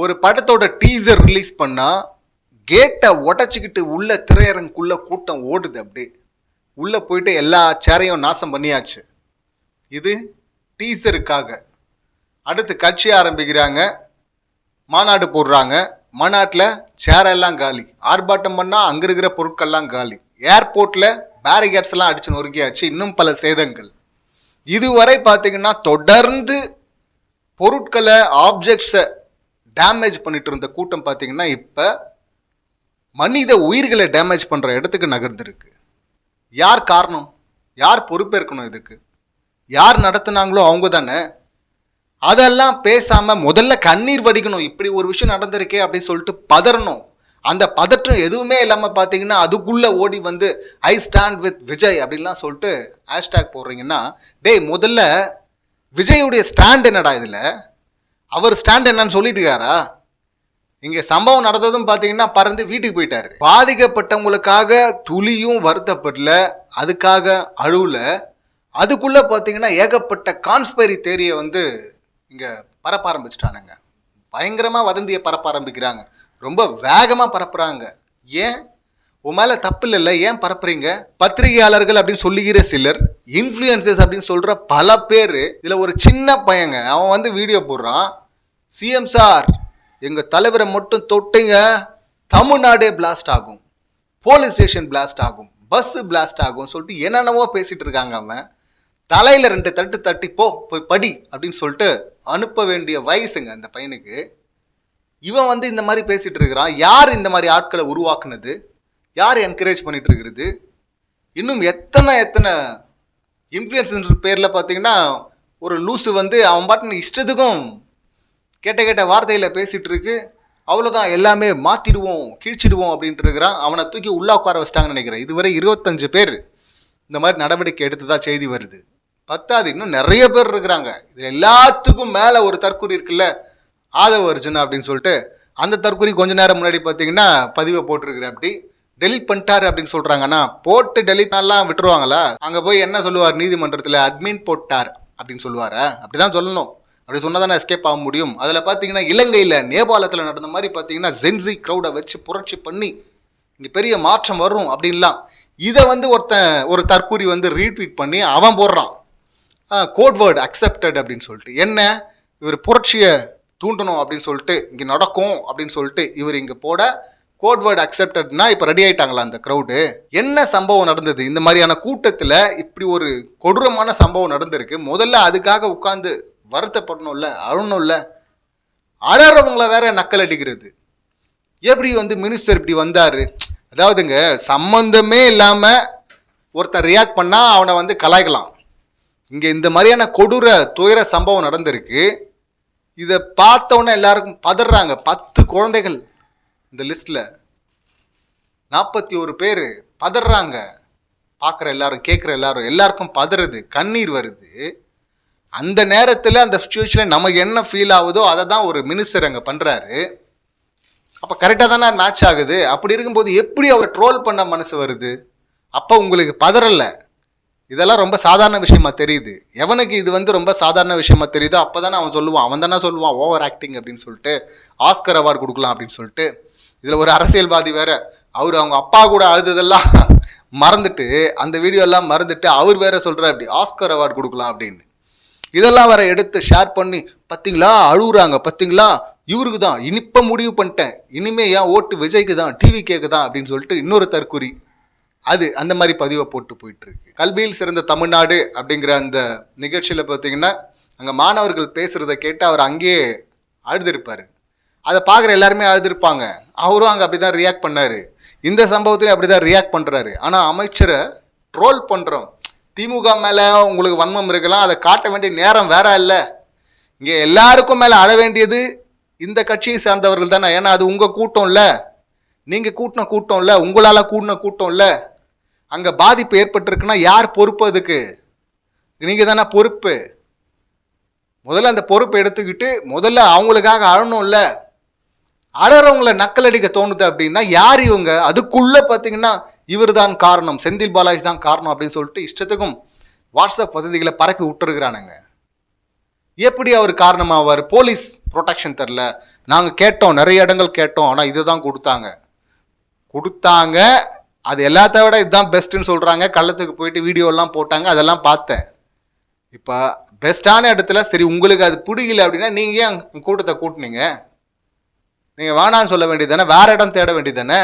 ஒரு படத்தோட teaser release பண்ணால் கேட்டை உடச்சிக்கிட்டு உள்ள திரையரங்குக்குள்ள கூட்டம் ஓடுது அப்படியே. உள்ளே போயிட்டு எல்லா சேரையும் நாசம் பண்ணியாச்சு. இது டீசருக்காக. அடுத்து கட்சி ஆரம்பிக்கிறாங்க. மாநாடு போடுறாங்க. மாநாட்டில் சேரெல்லாம் காலி. ஆர்ப்பாட்டம் பண்ணால் அங்கே இருக்கிற பொருட்கள்லாம் காலி. ஏர்போர்ட்டில் பேரிகேட்ஸ் எல்லாம் அடிச்சு நொறுக்கியாச்சு. இன்னும் பல சேதங்கள். இதுவரை பார்த்தீங்கன்னா தொடர்ந்து பொருட்களை ஆப்ஜெக்ட்ஸை டேமேஜ் பண்ணிட்டு இருந்த கூட்டம் பார்த்தீங்கன்னா இப்போ மனித உயிர்களை டேமேஜ் பண்ணுற இடத்துக்கு நகர்ந்துருக்கு. யார் காரணம்? யார் பொறுப்பேற்கணும் இதுக்கு? யார் நடத்துனாங்களோ அவங்க தானே. அதெல்லாம் பேசாமல் முதல்ல கண்ணீர் வடிக்கணும். இப்படி ஒரு விஷயம் நடந்திருக்கே அப்படின்னு சொல்லிட்டு பதறணும். அந்த பதற்றம் எதுவுமே இல்லாமல் பார்த்தீங்கன்னா அதுக்குள்ளே ஓடி வந்து ஐ ஸ்டாண்ட் வித் விஜய் அப்படின்லாம் சொல்லிட்டு ஹேஷ்டேக் போடுறீங்கன்னா டேய் முதல்ல விஜயுடைய ஸ்டாண்ட் என்னடா இதில்? அவர் ஸ்டாண்ட் என்னன்னு சொல்லிட்டுருக்காரா இங்கே சம்பவம் நடந்ததும் பார்த்தீங்கன்னா பறந்து வீட்டுக்கு போயிட்டாரு. பாதிக்கப்பட்டவங்களுக்காக துளியும் வருத்தப்படல அதுக்காக அழுவல. அதுக்குள்ள பார்த்தீங்கன்னா ஏகப்பட்ட கான்ஸ்பைரி தேரியை வந்து இங்கே பரப்ப ஆரம்பிச்சிட்டானுங்க. பயங்கரமாக வதந்தியை பரப்ப ஆரம்பிக்கிறாங்க. ரொம்ப வேகமாக பரப்புறாங்க. ஏன்? உன் மேலே தப்பு இல்லைல்ல ஏன் பரப்புறீங்க? பத்திரிகையாளர்கள் அப்படின்னு சொல்லுகிற சிலர் இன்ஃப்ளூயன்சஸ் அப்படின்னு சொல்கிற பல பேர் இதில் ஒரு சின்ன பையங்க. அவன் வந்து வீடியோ போடுறான். சிஎம் சார் எங்கள் தலைவரை மட்டும் தொட்டுங்க. தமிழ்நாடே பிளாஸ்ட் ஆகும். போலீஸ் ஸ்டேஷன் பிளாஸ்ட் ஆகும். பஸ்ஸு பிளாஸ்ட் ஆகும் சொல்லிட்டு என்னென்னவோ பேசிகிட்டு இருக்காங்க அவன் தலையில் ரெண்டு தட்டு தட்டி போ போய் படி அப்படின்னு சொல்லிட்டு அனுப்ப வேண்டிய வயசுங்க அந்த பையனுக்கு. இவன் வந்து இந்த மாதிரி பேசிகிட்டு இருக்கிறான். யார் இந்த மாதிரி ஆட்களை உருவாக்குனது? யார் என்கரேஜ் பண்ணிகிட்டு இருக்கிறது? இன்னும் எத்தனை எத்தனை இன்ஃப்ளூயன்ஸ் பேரில் பார்த்தீங்கன்னா ஒரு லூசு வந்து அவன் பாட்டுன்னு இஷ்டத்துக்கும் கேட்ட கேட்ட வார்த்தையில் பேசிகிட்டு இருக்கு அவ்வளோதான் எல்லாமே மாற்றிடுவோம் கீழ்ச்சிடுவோம் அப்படின்ட்டு இருக்கிறான். அவனை தூக்கி உள்ளே உட்கார வச்சிட்டாங்கன்னு நினைக்கிறேன். இதுவரை இருபத்தஞ்சு பேர் இந்த மாதிரி நடவடிக்கை எடுத்ததா செய்தி வருது. பத்தாது இன்னும் நிறைய பேர் இருக்கிறாங்க. இது எல்லாத்துக்கும் மேலே ஒரு தற்கொலை இருக்குல்ல ஆதவ அர்ஜுன் அப்படின்னு சொல்லிட்டு அந்த தற்கொலை கொஞ்ச நேரம் முன்னாடி பார்த்தீங்கன்னா பதிவை போட்டிருக்கிறேன் அப்படி. டெலிட் பண்ணிட்டாரு அப்படின்னு சொல்கிறாங்கன்னா போட்டு டெலிட்னாலாம் விட்டுருவாங்களா? அங்கே போய் என்ன சொல்லுவார் நீதிமன்றத்தில்? அட்மின் போட்டார் அப்படின்னு சொல்லுவாரா? அப்படி தான் சொல்லணும். அப்படி சொன்னால் தானே எஸ்கேப் ஆக முடியும்? அதில் பார்த்தீங்கன்னா இலங்கையில் நேபாளத்தில் நடந்த மாதிரி பார்த்தீங்கன்னா ஜென்சி க்ரௌடை வச்சு புரட்சி பண்ணி இங்கே பெரிய மாற்றம் வரும் அப்படின்லாம். இதை வந்து ஒருத்தன் ஒரு தற்கூரி வந்து ரீட்வீட் பண்ணி அவன் போடுறான். கோட் வேர்டு அக்செப்டட் அப்படின்னு சொல்லிட்டு. என்ன? இவர் புரட்சியை தூண்டணும் அப்படின்னு சொல்லிட்டு இங்கே நடக்கும் அப்படின்னு சொல்லிட்டு இவர் இங்கே போட கோட் வேர்டு அக்செப்டட்னா இப்போ ரெடி ஆயிட்டாங்களா அந்த க்ரௌடு என்ன சம்பவம் நடந்தது? இந்த மாதிரியான கூட்டத்தில் இப்படி ஒரு கொடூரமான சம்பவம் நடந்திருக்கு. முதல்ல அதுக்காக உட்காந்து வருத்தப்படணும்ல அழணும்ல அழறவங்கள வேற நக்கல் அடிக்கிறது. எப்படி வந்து மினிஸ்டர் இப்படி வந்தார்? அதாவதுங்க சம்மந்தமே இல்லாமல் ஒருத்தன் ரியாக்ட் பண்ணால் அவனை வந்து கலாய்க்கலாம். இங்கே இந்த மாதிரியான கொடூர துயர சம்பவம் நடந்திருக்கு. இதை பார்த்தோன்னே எல்லாருக்கும் பதறாங்க. பத்து குழந்தைகள் இந்த லிஸ்ட்டில் நாற்பத்தி ஒரு பேர் பதறாங்க. பார்க்குற எல்லாரும் கேட்குற எல்லாரும் எல்லாருக்கும் பதறது கண்ணீர் வருது. அந்த நேரத்தில் அந்த சுச்சுவேஷனில் நமக்கு என்ன ஃபீல் ஆகுதோ அதை தான் ஒரு மினிஸ்டர் அங்கே பண்ணுறாரு அப்போ கரெக்டாக தானே மேட்ச் ஆகுது. அப்படி இருக்கும்போது எப்படி அவர் ட்ரோல் பண்ண மனசு வருது? அப்போ உங்களுக்கு பதறலை. இதெல்லாம் ரொம்ப சாதாரண விஷயமா தெரியுது. எவனுக்கு இது வந்து ரொம்ப சாதாரண விஷயமா தெரியுதோ அப்போ தானே அவன் சொல்லுவான். அவன் தானே சொல்லுவான் ஓவர் ஆக்டிங் அப்படின்னு சொல்லிட்டு ஆஸ்கர் அவார்டு கொடுக்கலாம் அப்படின்னு சொல்லிட்டு. இதில் ஒரு அரசியல்வாதி வேற அவர் அவங்க அப்பா கூட அழுததெல்லாம் மறந்துட்டு அந்த வீடியோ எல்லாம் மறந்துட்டு அவர் வேற சொல்கிறார் அப்படி ஆஸ்கர் அவார்டு கொடுக்கலாம் அப்படின்னு. இதெல்லாம் வர எடுத்து ஷேர் பண்ணி பார்த்தீங்களா அழுகுறாங்க பார்த்தீங்களா இவருக்கு தான் இனிப்பை முடிவு பண்ணிட்டேன். இனிமே ஏன் ஓட்டு விஜய்க்கு தான் டிவி கேக்கு தான் அப்படின்னு சொல்லிட்டு இன்னொரு தற்குறி அது அந்த மாதிரி பதிவை போட்டு போயிட்டுருக்கு கல்வியில் சிறந்த தமிழ்நாடு அப்படிங்கிற அந்த நிகழ்ச்சியில் பார்த்தீங்கன்னா அங்கே மாணவர்கள் பேசுகிறத கேட்டு அவர் அங்கேயே அழுதுருப்பார். அதை பார்க்குற எல்லாருமே அழுதுருப்பாங்க. அவரும் அங்கே அப்படி தான் ரியாக்ட் பண்ணார். இந்த சம்பவத்திலையும் அப்படி தான் ரியாக்ட் பண்ணுறாரு ஆனால் அமைச்சரை ட்ரோல் பண்ணுறோம் திமுக மேலே உங்களுக்கு வன்மம் இருக்கலாம் அதை காட்ட வேண்டிய நேரம் வேற இல்லை. இங்கே எல்லாருக்கும் மேலே அழ வேண்டியது இந்த கட்சியை சார்ந்தவர்கள் தானே. ஏன்னா அது உங்கள் கூட்டம் இல்லை. நீங்கள் கூட்டின கூட்டம் இல்லை. உங்களால் கூட்டின கூட்டம் இல்லை. அங்கே பாதிப்பு ஏற்பட்டிருக்குன்னா யார் பொறுப்பு அதுக்கு? நீங்கள் தானே பொறுப்பு. முதல்ல அந்த பொறுப்பை எடுத்துக்கிட்டு முதல்ல அவங்களுக்காக அழணும்ல. அழறவங்களை நக்கல் அடிக்க தோணுது அப்படின்னா யார் இவங்க? அதுக்குள்ளே பார்த்தீங்கன்னா இவர் தான் காரணம். செந்தில் பாலாஜி தான் காரணம் அப்படின்னு சொல்லிட்டு இஷ்டத்துக்கும் வாட்ஸ்அப் வதந்திகளை பரப்பி விட்டுருக்குறானுங்க. எப்படி அவர் காரணமாவார்? போலீஸ் ப்ரொடெக்ஷன் தெரில நாங்கள் கேட்டோம் நிறைய இடங்கள் கேட்டோம் ஆனால் இதுதான் கொடுத்தாங்க. கொடுத்தாங்க. அது எல்லாத்த விட இதுதான் பெஸ்ட்டுன்னு சொல்கிறாங்க கள்ளத்துக்கு போயிட்டு வீடியோலாம் போட்டாங்க. அதெல்லாம் பார்த்தேன். இப்போ பெஸ்ட்டான இடத்துல சரி உங்களுக்கு அது பிடிக்கல அப்படின்னா நீங்கள் ஏன் கூட்டத்தை கூட்டினீங்க? நீங்கள் வேணான்னு சொல்ல வேண்டியது தானே? வேறு இடம் தேட வேண்டியது தானே?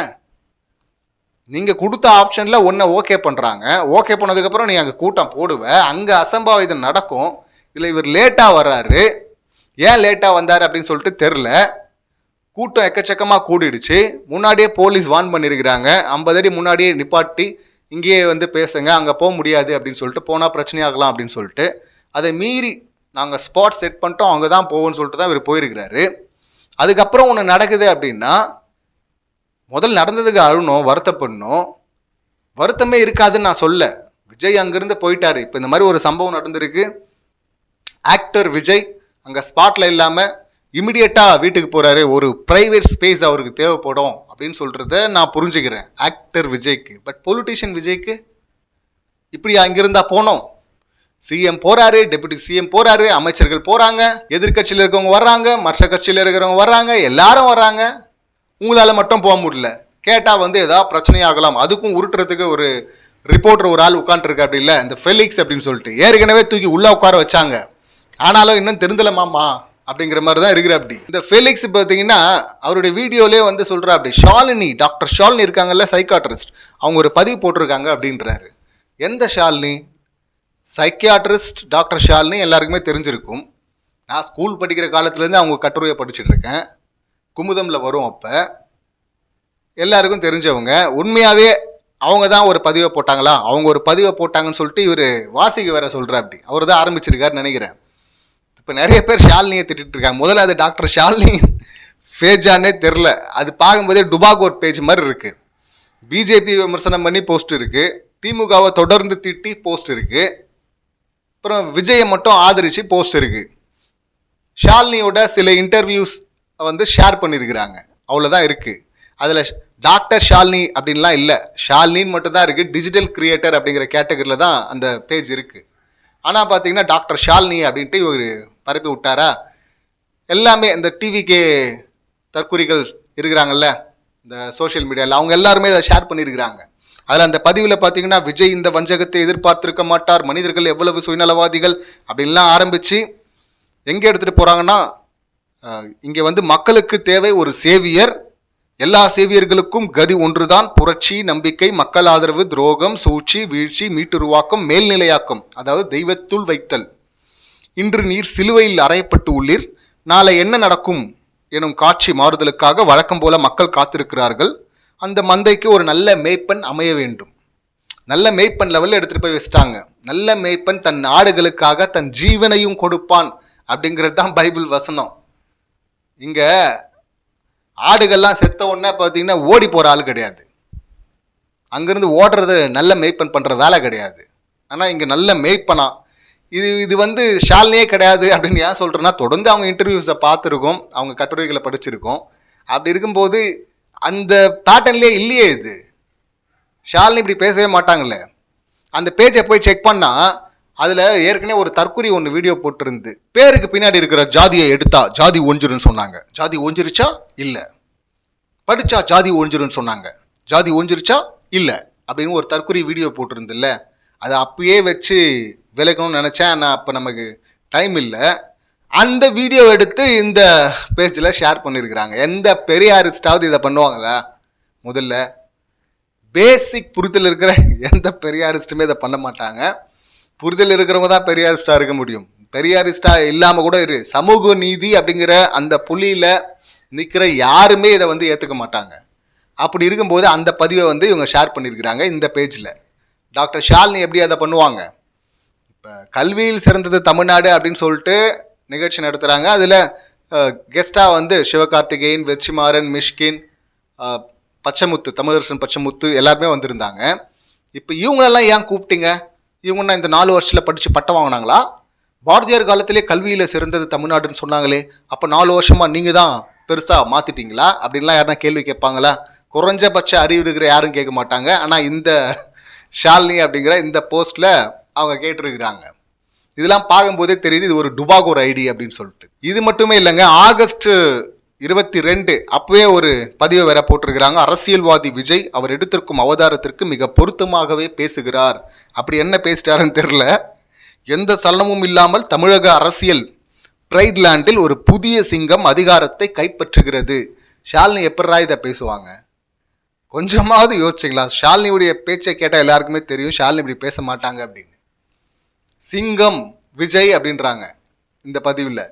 நீங்கள் கொடுத்த ஆப்ஷனில் ஒன்றை ஓகே பண்ணுறாங்க ஓகே பண்ணதுக்கப்புறம் நீ அங்கே கூட்டம் போடுவேன் அங்கே அசம்பாவிதம் நடக்கும். இதில் இவர் லேட்டாக வர்றாரு. ஏன் லேட்டாக வந்தார் அப்படின்னு சொல்லிட்டு தெரில கூட்டம் எக்கச்சக்கமாக கூடிடுச்சு. முன்னாடியே போலீஸ் வார்ன் பண்ணியிருக்கிறாங்க ஐம்பது அடி முன்னாடியே நிப்பாட்டி இங்கேயே வந்து பேசுங்க அங்கே போக முடியாது அப்படின்னு சொல்லிட்டு போனால் பிரச்சனையாகலாம் அப்படின்னு சொல்லிட்டு அதை மீறி நாங்கள் ஸ்பாட் செட் பண்ணிட்டோம் அங்கே தான் போவோம்னு சொல்லிட்டு தான் இவர் போயிருக்கிறாரு. அதுக்கப்புறம் ஒன்று நடக்குது அப்படின்னா முதல் நடந்ததுக்கு அழுணும் வருத்தப்படணும் வருத்தமே இருக்காதுன்னு நான் சொல்ல. விஜய் அங்கேருந்து போயிட்டார். இப்போ இந்த மாதிரி ஒரு சம்பவம் நடந்திருக்கு. ஆக்டர் விஜய் அங்கே ஸ்பாட்டில் இல்லாமல் இமிடியட்டாக வீட்டுக்கு போகிறாரு ஒரு ப்ரைவேட் ஸ்பேஸ் அவருக்கு தேவைப்படும் அப்படின்னு சொல்கிறத நான் புரிஞ்சுக்கிறேன். ஆக்டர் விஜய்க்கு. பட் பொலிட்டிஷியன் விஜய்க்கு இப்படி அங்கிருந்தா போனோம். சிஎம் போறாரு டெபுட்டி சிஎம் போறாரு அமைச்சர்கள் போறாங்க எதிர்க்கட்சியில் இருக்கவங்க வர்றாங்க மற்ற கட்சியில் இருக்கிறவங்க வர்றாங்க எல்லாரும் வர்றாங்க. உங்களால் மட்டும் போக முடியல. கேட்டால் வந்து ஏதாவது பிரச்சனையாகலாம். அதுக்கும் உருட்டுறதுக்கு ஒரு ரிப்போர்ட்டர் ஒரு ஆள் உட்காந்துருக்கு அப்படி இல்லை. இந்த ஃபெலிக்ஸ் அப்படின்னு சொல்லிட்டு. ஏற்கனவே தூக்கி உள்ளே உட்கார வச்சாங்க. ஆனாலும் இன்னும் தெரிந்தலமாமா அப்படிங்கிற மாதிரி தான் இருக்கிற அப்படி. இந்த ஃபெலிக்ஸ் பார்த்தீங்கன்னா அவருடைய வீடியோலேயே வந்து சொல்கிறா அப்படி. ஷாலினி டாக்டர் ஷாலினி இருக்காங்கல்ல சைக்காட்ரிஸ்ட் அவங்க ஒரு பதிவு போட்டிருக்காங்க அப்படின்றாரு. எந்த ஷாலினி சைக்கியாட்ரிஸ்ட் டாக்டர் ஷாலினி எல்லாருக்குமே தெரிஞ்சிருக்கும். நான் ஸ்கூல் படிக்கிற காலத்துலேருந்து அவங்க கட்டுரையை படிச்சுட்டு இருக்கேன். குமுதமில் வரும் அப்போ. எல்லாருக்கும் தெரிஞ்சவங்க. உண்மையாகவே அவங்க தான் ஒரு பதிவை போட்டாங்களா? அவங்க ஒரு பதிவை போட்டாங்கன்னு சொல்லிட்டு இவர் வாசிக்க வேற சொல்கிற அப்படி அவர் தான் ஆரம்பிச்சிருக்காருன்னு நினைக்கிறேன். இப்போ நிறைய பேர் ஷாலினியை திட்டிட்டு இருக்காங்க. முதல்ல அது டாக்டர் ஷாலினி பேஜானே தெரில அது பார்க்கும்போதே டுபாகோர் பேஜ் மாதிரி இருக்குது பிஜேபி விமர்சனம் பண்ணி போஸ்ட் இருக்குது திமுகவை தொடர்ந்து திட்டி போஸ்ட் இருக்குது அப்புறம் விஜயை மட்டும் ஆதரித்து போஸ்ட் இருக்குது ஷாலினியோட சில இன்டர்வியூஸ் வந்து ஷேர் பண்ணியிருக்கிறாங்க அவ்வளோதான் இருக்குது அதில் டாக்டர் ஷாலினி அப்படின்லாம் இல்லை. ஷாலினின்னு மட்டும் தான் இருக்குது டிஜிட்டல் கிரியேட்டர் அப்படிங்கிற கேட்டகரியில் தான் அந்த பேஜ் இருக்குது ஆனால் பார்த்தீங்கன்னா டாக்டர் ஷாலினி அப்படின்ட்டு இவர் பரப்பி விட்டாரா? எல்லாமே இந்த டிவிக்கே தற்கூரிகள் இருக்கிறாங்கல்ல இந்த சோஷியல் மீடியாவில் அவங்க எல்லாருமே அதை ஷேர் பண்ணியிருக்கிறாங்க அதில் அந்த பதிவில் பார்த்தீங்கன்னா விஜய் இந்த வஞ்சகத்தை எதிர்பார்த்திருக்க மாட்டார் மனிதர்கள் எவ்வளவு சுயநலவாதிகள் அப்படின்லாம் ஆரம்பித்து எங்கே எடுத்துகிட்டு போகிறாங்கன்னா இங்கே வந்து மக்களுக்கு தேவை ஒரு சேவியர். எல்லா சேவியர்களுக்கும் கதி ஒன்றுதான் புரட்சி நம்பிக்கை மக்கள் ஆதரவு துரோகம் சூழ்ச்சி வீழ்ச்சி மீட்டுருவாக்கம் மேல்நிலையாக்கம் அதாவது தெய்வத்துள் வைத்தல். இன்று நீர் சிலுவையில் அறையப்பட்டு உள்ளீர். நாளை என்ன நடக்கும் எனும் காட்சி மாறுதலுக்காக வழக்கம் போல மக்கள் காத்திருக்கிறார்கள். அந்த மந்தைக்கு ஒரு நல்ல மேய்ப்பன் அமைய வேண்டும். நல்ல மேய்ப்பன் லெவலில் எடுத்துகிட்டு போய் வச்சிட்டாங்க. நல்ல மேய்ப்பன் தன் ஆடுகளுக்காக தன் ஜீவனையும் கொடுப்பான் அப்படிங்கிறது தான் பைபிள் வசனம். இங்கே ஆடுகள்லாம் செத்த உடனே பார்த்தீங்கன்னா ஓடி போகிற ஆள் கிடையாது. அங்கேருந்து ஓடுறது நல்ல மேய்ப்பன் பண்ணுற வேலை கிடையாது. ஆனால் இங்கே நல்ல மேய்ப்பனா இது இது வந்து ஷால்னே கிடையாது அப்படின்னு ஏன் சொல்கிறேன்னா தொடர்ந்து அவங்க இன்டர்வியூஸை பார்த்துருக்கோம் அவங்க கட்டுரைகளை படிச்சிருக்கோம். அப்படி இருக்கும்போது அந்த பேட்டர்ன்லேயே இல்லையே இது. ஷாலினி இப்படி பேசவே மாட்டாங்களே அந்த பேஜை போய் செக் பண்ணால் அதில் ஏற்கனவே ஒரு தற்குறி ஒன்று வீடியோ போட்டிருந்து. பேருக்கு பின்னாடி இருக்கிற ஜாதியை எடுத்தா ஜாதி ஒஞ்சிருன்னு சொன்னாங்க. ஜாதி ஒஞ்சிருச்சா? இல்லை. படித்தா ஜாதி ஒஞ்சிருன்னு சொன்னாங்க. ஜாதி ஒஞ்சிருச்சா? இல்லை. அப்படின்னு ஒரு தற்குறி வீடியோ போட்டிருந்துல்ல. அதை அப்பயே வச்சு விளக்கணும்னு நினச்சேன். ஆனால் அப்போ நமக்கு டைம் இல்லை. அந்த வீடியோ எடுத்து இந்த பேஜில் ஷேர் பண்ணியிருக்கிறாங்க எந்த பெரியாரிஸ்டாவது இதை பண்ணுவாங்களா? முதல்ல பேசிக் புரிதல் இருக்கிற எந்த பெரியாரிஸ்ட்டுமே இதை பண்ண மாட்டாங்க. புரிதல் இருக்கிறவங்க தான் பெரியாரிஸ்டா இருக்க முடியும். பெரியாரிஸ்டா இல்லாமல் கூட இரு. சமூக நீதி அப்படிங்கிற அந்த புள்ளியில் நிற்கிற யாருமே இதை வந்து ஏற்றுக்க மாட்டாங்க. அப்படி இருக்கும்போது அந்த பதிவை வந்து இவங்க ஷேர் பண்ணியிருக்கிறாங்க இந்த பேஜில் டாக்டர் ஷாலினி எப்படி அதை பண்ணுவாங்க? இப்போ கல்வியில் சிறந்தது தமிழ்நாடு அப்படின்னு சொல்லிட்டு நிகழ்ச்சி நடத்துகிறாங்க அதில் கெஸ்ட்டாக வந்து சிவகார்த்திகேயன் வெற்றிமாறன் மிஷ்கின் பச்சைமுத்து தமிழரசன் பச்சைமுத்து எல்லாருமே வந்திருந்தாங்க. இப்போ இவங்களெல்லாம் ஏன் கூப்பிட்டீங்க? இவங்கன்னா இந்த நாலு வருஷத்தில் படித்து பட்டம் வாங்கினாங்களா? பாரதியார் காலத்திலே கல்வியில் சிறந்தது தமிழ்நாடுன்னு சொன்னாங்களே அப்போ நாலு வருஷமாக நீங்கள் தான் பெருசாக மாற்றிட்டீங்களா அப்படின்லாம் யாருனா கேள்வி கேட்பாங்களா? குறைஞ்சபட்ச அறிவு இருக்கிற யாரும் கேட்க மாட்டாங்க. ஆனால் இந்த ஷாலினி அப்படிங்கிற இந்த போஸ்ட்டில் அவங்க கேட்டிருக்கிறாங்க. இதெல்லாம் பார்க்கும்போதே தெரியுது இது ஒரு டுபாகோர் ஐடி அப்படின்னு சொல்லிட்டு. இது மட்டுமே இல்லைங்க ஆகஸ்ட் இருபத்தி ரெண்டு அப்பவே ஒரு பதிவை வேற போட்டிருக்கிறாங்க. அரசியல்வாதி விஜய் அவர் எடுத்திருக்கும் அவதாரத்திற்கு மிக பொருத்தமாகவே பேசுகிறார். அப்படி என்ன பேசிட்டாருன்னு தெரில எந்த சலனமும் இல்லாமல் தமிழக அரசியல் பிரைட்லாண்டில் ஒரு புதிய சிங்கம் அதிகாரத்தை கைப்பற்றுகிறது. ஷாலினி எப்படா இதை பேசுவாங்க? கொஞ்சமாவது யோசிச்சிங்களா ஷாலினியுடைய பேச்சை கேட்டால் எல்லாருக்குமே தெரியும் ஷாலினி இப்படி பேச மாட்டாங்க அப்படின்னு. சிங்கம் விஜய் அப்படின்றாங்க இந்த பதிவில்.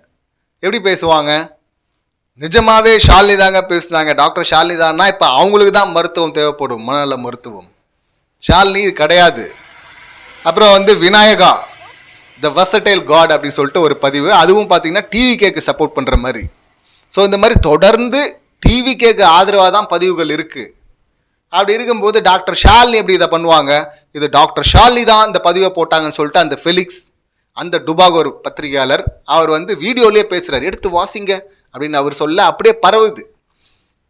எப்படி பேசுவாங்க? நிஜமாவே ஷாலினி தாங்க பேசுனாங்க. டாக்டர் ஷாலினி தான்னா இப்போ அவங்களுக்கு தான் மருத்துவம் தேவைப்படும் மனநல மருத்துவம். ஷாலினி இது கிடையாது. அப்புறம் வந்து விநாயகா த வசடைல் காட் அப்படின்னு சொல்லிட்டு ஒரு பதிவு. அதுவும் பார்த்தீங்கன்னா டிவி கேக்கு சப்போர்ட் பண்ணுற மாதிரி. ஸோ இந்த மாதிரி தொடர்ந்து டிவி கேக்கு ஆதரவாக தான் பதிவுகள் இருக்குது அப்படி இருக்கும்போது டாக்டர் ஷாலினி எப்படி இதை பண்ணுவாங்க? இது டாக்டர் ஷாலினி தான் இந்த பதிவை போட்டாங்கன்னு சொல்லிட்டு அந்த ஃபெலிக்ஸ் அந்த டுபாகோர் பத்திரிகையாளர் அவர் வந்து வீடியோலேயே பேசுகிறார் எடுத்து வாசிங்க அப்படின்னு அவர் சொல்ல அப்படியே பரவுது.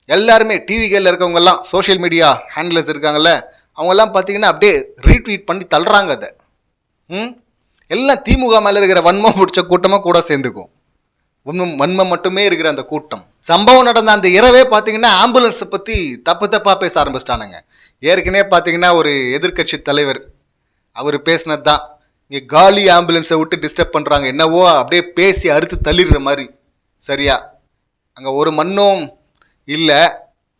எல்லாருமே டிவிகளில் இருக்கவங்கெல்லாம் சோஷியல் மீடியா ஹேண்டில்ஸ் இருக்காங்கல்ல அவங்கெல்லாம் பார்த்தீங்கன்னா அப்படியே ரீட்வீட் பண்ணி தள்ளுறாங்க அதை. ம்? எல்லாம் திமுக மேலே இருக்கிற வன்மம் பிடிச்ச கூட்டமாக கூட சேர்ந்துக்கும். வன்மம் வன்மம் மட்டுமே இருக்கிற அந்த கூட்டம். சம்பவம் நடந்த அந்த இரவே பார்த்தீங்கன்னா ஆம்புலன்ஸை பற்றி தப்பு தப்பாக பேச ஆரம்பிச்சிட்டானுங்க. ஏற்கனவே பார்த்தீங்கன்னா ஒரு எதிர்க்கட்சி தலைவர் அவர் பேசினது தான் இங்கே காலி ஆம்புலன்ஸை விட்டு டிஸ்டர்ப் பண்ணுறாங்க என்னவோ அப்படியே பேசி அறுத்து தள்ளிடுற மாதிரி. சரியா? அங்கே ஒரு மண்ணும் இல்லை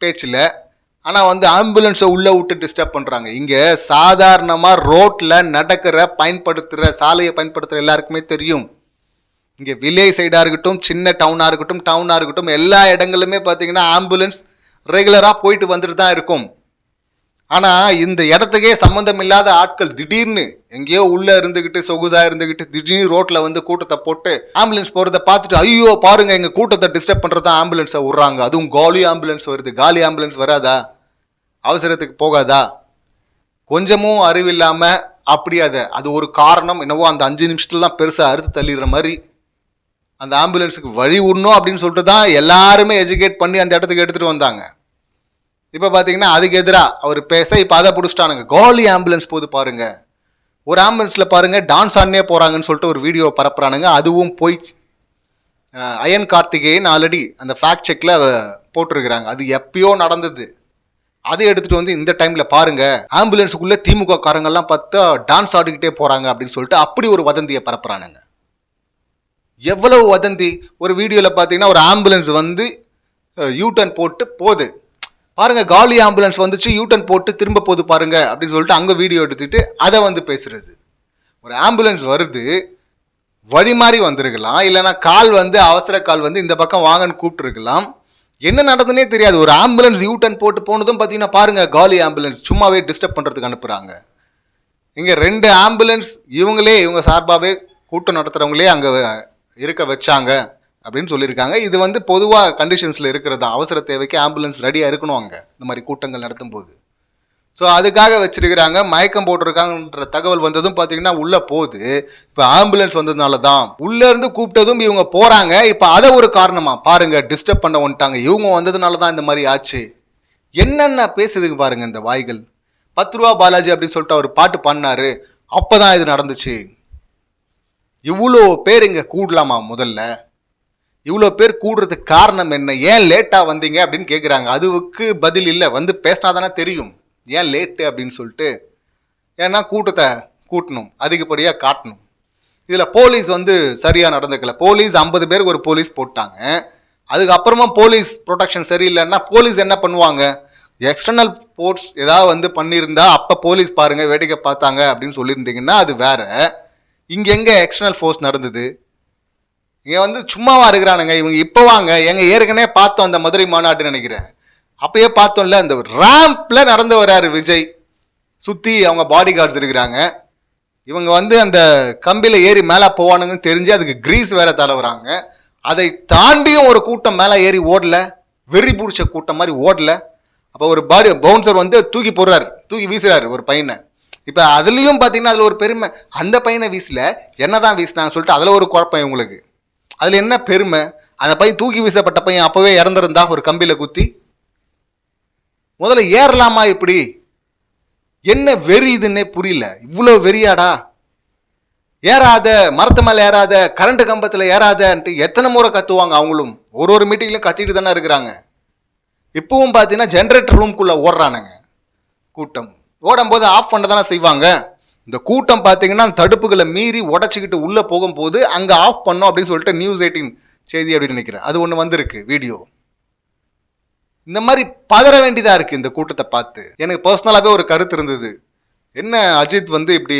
பேச்சில் ஆனால் வந்து ஆம்புலன்ஸை உள்ளே விட்டு டிஸ்டர்ப் பண்ணுறாங்க இங்கே சாதாரணமாக ரோட்டில் நடக்கிற பயன்படுத்துகிற சாலையை பயன்படுத்துகிற எல்லாருக்குமே தெரியும். இங்கே வில்லேஜ் சைடாக இருக்கட்டும் சின்ன டவுனாக இருக்கட்டும் டவுனாக இருக்கட்டும் எல்லா இடங்களுமே பார்த்தீங்கன்னா ஆம்புலன்ஸ் ரெகுலராக போயிட்டு வந்துட்டு தான் இருக்கும். ஆனால் இந்த இடத்துக்கே சம்மந்தம் இல்லாத ஆட்கள் திடீர்னு எங்கேயோ உள்ளே இருந்துக்கிட்டு சொகுசாக இருந்துக்கிட்டு திடீர்னு ரோட்டில் வந்து கூட்டத்தை போட்டு ஆம்புலன்ஸ் போகிறத பார்த்துட்டு ஐயோ பாருங்க எங்கள் கூட்டத்தை டிஸ்டர்ப் பண்ணுறது தான் ஆம்புலன்ஸை விட்றாங்க. அதுவும் காலி ஆம்புலன்ஸ் வருது. காலி ஆம்புலன்ஸ் வராதா? அவசரத்துக்கு போகாதா? கொஞ்சமும் அறிவில்லாமல் அப்படி அதை அது ஒரு காரணம். என்னவோ அந்த அஞ்சு நிமிஷத்துல தான் பெருசாக அறுத்து தள்ளிடுற மாதிரி அந்த ஆம்புலன்ஸுக்கு வழி விடணும் அப்படின்னு சொல்லிட்டு தான் எல்லாருமே எஜுகேட் பண்ணி அந்த இடத்துக்கு எடுத்துகிட்டு வந்தாங்க. இப்போ பார்த்தீங்கன்னா அதுக்கு எதிராக அவர் பேச இப்போ அதை பிடிச்சிட்டானுங்க. கோலி ஆம்புலன்ஸ் போது பாருங்கள் ஒரு ஆம்புலன்ஸில் பாருங்கள் டான்ஸ் ஆடினே போகிறாங்கன்னு சொல்லிட்டு ஒரு வீடியோ பரப்புறானுங்க. அதுவும் போய் அயன் கார்த்திகேயன் ஆல்ரெடி அந்த ஃபேக்ட் செக்கில் போட்டிருக்கிறாங்க. அது எப்பயோ நடந்தது. அதை எடுத்துகிட்டு வந்து இந்த டைமில் பாருங்கள் ஆம்புலன்ஸுக்குள்ளே திமுக காரங்கெல்லாம் பார்த்தா டான்ஸ் ஆடிக்கிட்டே போகிறாங்க அப்படின்னு சொல்லிட்டு அப்படி ஒரு வதந்தியை பரப்புறானுங்க. எவ்வளவு வதந்தி? ஒரு வீடியோவில் பார்த்தீங்கன்னா ஒரு ஆம்புலன்ஸ் வந்து யூட்டன் போட்டு போகுது பாருங்கள் காலி ஆம்புலன்ஸ் வந்துச்சு யூட்டன் போட்டு திரும்ப போகுது பாருங்க அப்படின்னு சொல்லிட்டு அங்கே வீடியோ எடுத்துகிட்டு அதை வந்து பேசுறது. ஒரு ஆம்புலன்ஸ் வருது வழி மாதிரி வந்திருக்கலாம் இல்லைன்னா கால் வந்து அவசர கால் வந்து இந்த பக்கம் வாங்கன்னு கூப்பிட்டுருக்கலாம். என்ன நடந்ததுனே தெரியாது. ஒரு ஆம்புலன்ஸ் யூட்டன் போட்டு போனதும் பார்த்தீங்கன்னா பாருங்க காலி ஆம்புலன்ஸ் சும்மாவே டிஸ்டர்ப் பண்ணுறதுக்கு அனுப்புகிறாங்க இங்கே ரெண்டு ஆம்புலன்ஸ் இவங்களே இவங்க சார்பாகவே கூட்டம் நடத்துகிறவங்களே அங்கே இருக்க வச்சாங்க அப்படின்னு சொல்லியிருக்காங்க. இது வந்து பொதுவாக கண்டிஷன்ஸில் இருக்கிறது? தான் அவசர தேவைக்கு ஆம்புலன்ஸ் ரெடியாக இருக்கணும் அங்கே இந்த மாதிரி கூட்டங்கள் நடத்தும் போது ஸோ அதுக்காக வச்சிருக்கிறாங்க. மயக்கம் போட்டிருக்காங்கன்ற தகவல் வந்ததும் பார்த்தீங்கன்னா உள்ளே போகுது. இப்போ ஆம்புலன்ஸ் வந்ததுனால தான். உள்ளே இருந்து கூப்பிட்டதும் இவங்க போகிறாங்க இப்போ அதை ஒரு காரணமாக பாருங்கள் டிஸ்டர்ப் பண்ண வந்துட்டாங்க. இவங்க வந்ததுனால தான் இந்த மாதிரி ஆச்சு. என்னென்ன பேசுதுக்கு பாருங்கள் இந்த வாய்கள். பத்து ரூபா பாலாஜி அப்படின்னு சொல்லிட்டு அவர் பாட்டு பண்ணிணாரு அப்போ தான் இது நடந்துச்சு. இவ்வளோ பேர் இங்கே கூடலாமா முதல்ல? இவ்வளோ பேர் கூடுறதுக்கு காரணம் என்ன? ஏன் லேட்டாக வந்தீங்க அப்படின்னு கேட்குறாங்க அதுக்கு பதில் இல்லை. வந்து பேசினா தானே தெரியும். ஏன் லேட்டு அப்படின்னு சொல்லிட்டு. ஏன்னா கூட்டத்தை கூட்டணும். அதிகப்படியாக காட்டணும். இதில் போலீஸ் வந்து சரியாக நடந்துக்கல. போலீஸ் ஐம்பது பேருக்கு ஒரு போலீஸ் போட்டாங்க. அதுக்கப்புறமா போலீஸ் ப்ரொடெக்ஷன் சரியில்லைன்னா போலீஸ் என்ன பண்ணுவாங்க? எக்ஸ்டர்னல் ஃபோர்ஸ் ஏதாவது வந்து பண்ணியிருந்தா அப்போ போலீஸ் பாருங்கள் வேடிக்கை பார்த்தாங்க அப்படின்னு சொல்லியிருந்தீங்கன்னா அது வேறு. இங்கே எங்கே எக்ஸ்டர்னல் ஃபோர்ஸ் நடந்தது? இங்கே வந்து சும்மாவா இருக்கிறானுங்க இவங்க இப்போ வாங்க எங்கள் ஏற்கனவே பார்த்தோம் அந்த மதுரை மாநாட்டுன்னு நினைக்கிறேன். அப்பயே பார்த்தோம்ல அந்த ரேம்பில் நடந்து வர்றாரு விஜய். சுற்றி அவங்க பாடி கார்ட்ஸ் இருக்கிறாங்க. இவங்க வந்து அந்த கம்பியில் ஏறி மேலே போவானுங்கன்னு தெரிஞ்சு அதுக்கு கிரீஸ் வேற தடவுறாங்க. அதை தாண்டியும் ஒரு கூட்டம் மேலே ஏறி ஓடல. வெறி பிடிச்ச கூட்டம் மாதிரி ஓடல. அப்போ ஒரு பாடி பவுன்சர் வந்து தூக்கி போடுறாரு. தூக்கி வீசுறாரு ஒரு பையனை. இப்போ அதுலேயும் பார்த்தீங்கன்னா அதில் ஒரு பெருமை. அந்த பையனை வீசல என்ன தான் வீசினான்னு சொல்லிட்டு அதில் ஒரு குழப்பம் இவங்களுக்கு. அதில் என்ன பெருமை? அந்த பையன் தூக்கி வீசப்பட்ட பையன் அப்போவே இறந்துருந்தா ஒரு கம்பியில் குத்தி முதல்ல ஏறலாமா இப்படி? என்ன வெறி இதுன்னே புரியல. இவ்வளோ வெறியாடா. ஏறாத மரத்து மேலே ஏறாத கரண்ட் கம்பத்தில் ஏறாதன்ட்டு எத்தனை முறை கத்துவாங்க அவங்களும்? ஒரு ஒரு மீட்டிங்லையும் கத்திட்டு தானே இருக்கிறாங்க. இப்பவும் பார்த்தீங்கன்னா ஜென்ரேட்டர் ரூம்குள்ளே ஓடுறானுங்க. கூட்டம். ஓடும்போது ஆஃப் பண்ண தானே செய்வாங்க? இந்த கூட்டம் பார்த்தீங்கன்னா அந்த தடுப்புகளை மீறி உடச்சிக்கிட்டு உள்ளே போகும்போது அங்கே ஆஃப் பண்ணோம் அப்படின்னு சொல்லிட்டு நியூஸ் எயிட்டின் செய்தி அப்படின்னு நினைக்கிறேன். அது ஒன்று வந்திருக்கு வீடியோ இந்த மாதிரி பதற வேண்டியதாக இருக்குது இந்த கூட்டத்தை பார்த்து. எனக்கு பர்சனலாகவே ஒரு கருத்து இருந்தது. என்ன அஜித் வந்து இப்படி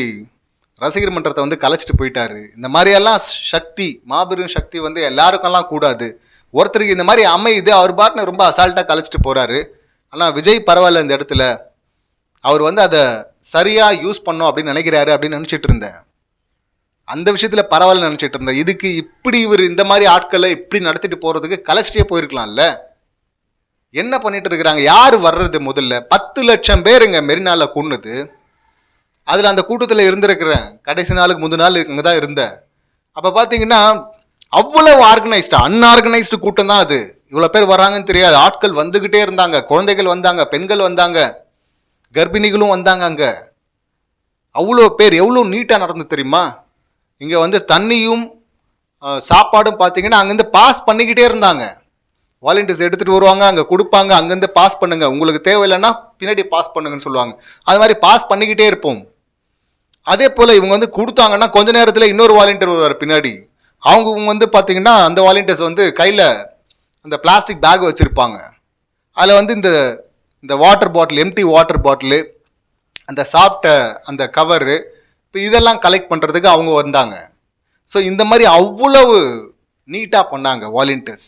ரசிகர் மன்றத்தை வந்து கலைச்சிட்டு போயிட்டாரு. இந்த மாதிரியெல்லாம் சக்தி மாபெரும் சக்தி வந்து எல்லாருக்கெல்லாம் கூடாது. ஒருத்தருக்கு இந்த மாதிரி அமையுது அவர் பாட்டுன்னு ரொம்ப அசால்ட்டாக கலைச்சிட்டு போகிறாரு ஆனால் விஜய் பரவாயில்ல இந்த இடத்துல. அவர் வந்து அதை சரியாக யூஸ் பண்ணோம் அப்படின்னு நினைக்கிறாரு அப்படின்னு நினச்சிட்டு இருந்தேன். அந்த விஷயத்தில் பரவாயில்ல நினச்சிட்டு இருந்தேன். இதுக்கு இப்படி இவர் இந்த மாதிரி ஆட்களை இப்படி நடத்திட்டு போகிறதுக்கு கலஸ்டியே போயிருக்கலாம்ல? என்ன பண்ணிட்டு இருக்கிறாங்க? யார் வர்றது முதல்ல? பத்து லட்சம் பேருங்க மெரினாவில் கொன்னுது அதில் அந்த கூட்டத்தில் இருந்திருக்கிறேன் கடைசி நாளுக்கு முந்தின நாள் இங்கே தான் இருந்தேன் அப்போ பார்த்தீங்கன்னா அவ்வளவு ஆர்கனைஸ்டு அன்ஆர்கனைஸ்டு கூட்டம் தான் அது. இவ்வளோ பேர் வராங்கன்னு தெரியாது. ஆட்கள் வந்துக்கிட்டே இருந்தாங்க. குழந்தைகள் வந்தாங்க. பெண்கள் வந்தாங்க. கர்ப்பிணிகளும் வந்தாங்க அங்கே. அவ்வளோ பேர் எவ்வளோ நீட்டாக நடந்து தெரியுமா? இங்கே வந்து தண்ணியும் சாப்பாடும் பார்த்தீங்கன்னா அங்கேருந்து பாஸ் பண்ணிக்கிட்டே இருந்தாங்க. வாலண்டியர்ஸ் எடுத்துகிட்டு வருவாங்க அங்கே கொடுப்பாங்க அங்கேருந்து பாஸ் பண்ணுங்க. உங்களுக்கு தேவையில்லைன்னா பின்னாடி பாஸ் பண்ணுங்கன்னு சொல்லுவாங்க. அது மாதிரி பாஸ் பண்ணிக்கிட்டே இருப்போம். அதே போல் இவங்க வந்து கொடுத்தாங்கன்னா கொஞ்ச நேரத்தில் இன்னொரு வாலண்டியர் வருவார் பின்னாடி. அவங்க வந்து பார்த்திங்கன்னா அந்த வாலண்டியர்ஸ் வந்து கையில் அந்த பிளாஸ்டிக் பேக் வச்சுருப்பாங்க. அதில் வந்து இந்த இந்த water bottle empty water bottle அந்த சாப்பிட்ட அந்த கவரு இப்போ இதெல்லாம் கலெக்ட் பண்ணுறதுக்கு அவங்க வந்தாங்க. ஸோ இந்த மாதிரி அவ்வளவு நீட்டாக பண்ணாங்க வாலண்டியர்ஸ்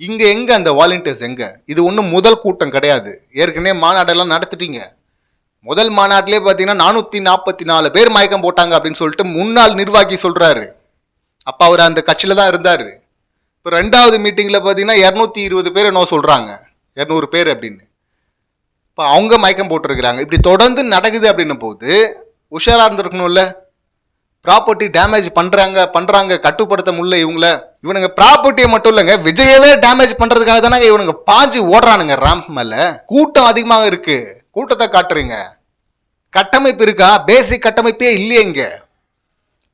இங்கே எங்கே அந்த வாலண்டியர்ஸ் எங்கே? இது ஒன்றும் முதல் கூட்டம் கிடையாது. ஏற்கனவே மாநாடெல்லாம் நடத்திட்டீங்க. முதல் மாநாட்டிலே பார்த்தீங்கன்னா நானூற்றி நாற்பத்தி நாலு பேர் மயக்கம் போட்டாங்க அப்படின்னு சொல்லிட்டு முன்னாள் நிர்வாகி சொல்கிறாரு அப்போ அவர் அந்த கட்சியில் தான் இருந்தார். இப்போ ரெண்டாவது மீட்டிங்கில் பார்த்தீங்கன்னா இரநூத்தி இருபது பேர் என்ன சொல்கிறாங்க இரநூறு பேர் அப்படின்னு. இப்போ அவங்க மயக்கம் போட்டிருக்கிறாங்க. இப்படி தொடர்ந்து நடக்குது அப்படின்னும் போது உஷாராக இருந்திருக்கணும்ல? ப்ராப்பர்ட்டி டேமேஜ் பண்ணுறாங்க பண்ணுறாங்க கட்டுப்படுத்த முடியல இவங்கள. இவனுங்க ப்ராப்பர்ட்டியை மட்டும் இல்லைங்க விஜயவே டேமேஜ் பண்ணுறதுக்காக தானே இவனுங்க பாஞ்சு ஓடுறானுங்க ரேம்ப் மேலே. கூட்டம் அதிகமாக இருக்குது கூட்டத்தை காட்டுறீங்க. கட்டமைப்பு இருக்கா? பேசிக் கட்டமைப்பே இல்லையே இங்கே.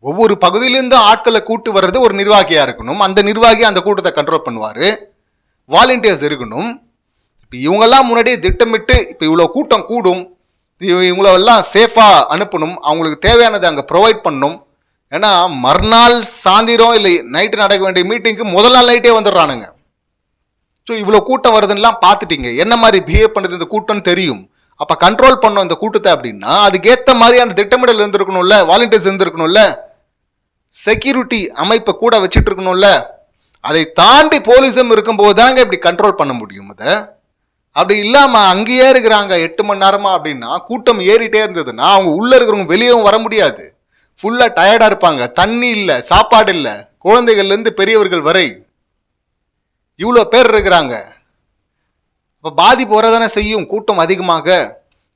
ஒவ்வொரு பகுதியிலேருந்தும் ஆட்களை கூட்டு வர்றது ஒரு நிர்வாகியாக இருக்கணும். அந்த நிர்வாகி அந்த கூட்டத்தை கண்ட்ரோல் பண்ணுவார். வாலண்டியர்ஸ் இருக்கணும். இப்போ இவங்கெல்லாம் முன்னாடியே திட்டமிட்டு இப்போ இவ்வளோ கூட்டம் கூடும். இவங்களெல்லாம் சேஃபாக அனுப்பணும். அவங்களுக்கு தேவையானதை அங்கே ப்ரொவைட் பண்ணணும். ஏன்னா மறுநாள் சாயந்திரம் இல்லை நைட்டு நடக்க வேண்டிய மீட்டிங்க்கு முதல் நாள் நைட்டே வந்துடுறானுங்க. ஸோ இவ்வளோ கூட்டம் வருதுன்னெலாம் பார்த்துட்டீங்க. என்ன மாதிரி பிஹேவ் பண்ணுது இந்த கூட்டம்னு தெரியும். அப்போ கண்ட்ரோல் பண்ணோம் இந்த கூட்டத்தை அப்படின்னா அதுக்கேற்ற மாதிரியான திட்டமிடல் இருந்திருக்கணும்ல வாலண்டியர்ஸ் இருந்திருக்கணும்ல செக்யூரிட்டி அமைப்பை கூட வச்சுட்டு இருக்கணும்ல அதை தாண்டி போலீஸும் இருக்கும்போது தானங்க இப்படி கண்ட்ரோல் பண்ண முடியும் அதை? அப்படி இல்லாமல் அங்கேயே இருக்கிறாங்க எட்டு மணி நேரமா அப்படின்னா கூட்டம் ஏறிட்டே இருந்ததுன்னா அவங்க உள்ளே இருக்கிறவங்க வெளியவும் வர முடியாது. ஃபுல்லாக டயர்டாக இருப்பாங்க. தண்ணி இல்லை சாப்பாடு இல்லை. குழந்தைகள்லேருந்து பெரியவர்கள் வரை இவ்வளோ பேர் இருக்கிறாங்க. இப்போ பாதிப்பு வரதானே செய்யும்? கூட்டம் அதிகமாக.